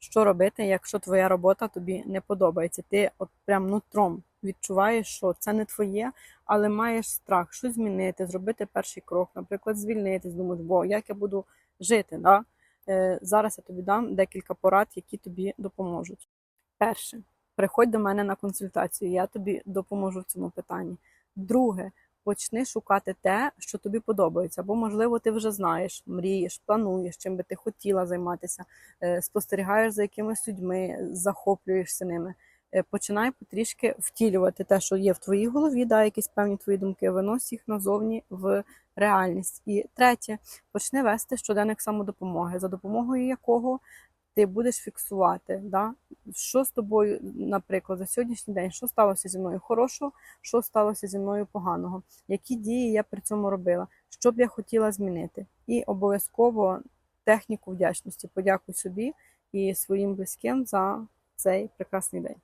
що робити, якщо твоя робота тобі не подобається. Ти от прям нутром відчуваєш, що це не твоє, але маєш страх, що змінити, зробити перший крок, наприклад, звільнитись, думаєш, бо як я буду жити. Да? Е, Зараз я тобі дам декілька порад, які тобі допоможуть. Перше, приходь до мене на консультацію, я тобі допоможу в цьому питанні. Друге, почни шукати те, що тобі подобається, бо, можливо, ти вже знаєш, мрієш, плануєш, чим би ти хотіла займатися, е, спостерігаєш за якимись людьми, захоплюєшся ними. Е, Починай потрішки втілювати те, що є в твоїй голові, да, якісь певні твої думки, винось їх назовні в реальність. І третє, почни вести щоденник самодопомоги, за допомогою якого ти будеш фіксувати, да, що з тобою, наприклад, за сьогоднішній день, що сталося зі мною хорошого, що сталося зі мною поганого, які дії я при цьому робила, що б я хотіла змінити. І обов'язково техніку вдячності. Подякуй собі і своїм близьким за цей прекрасний день.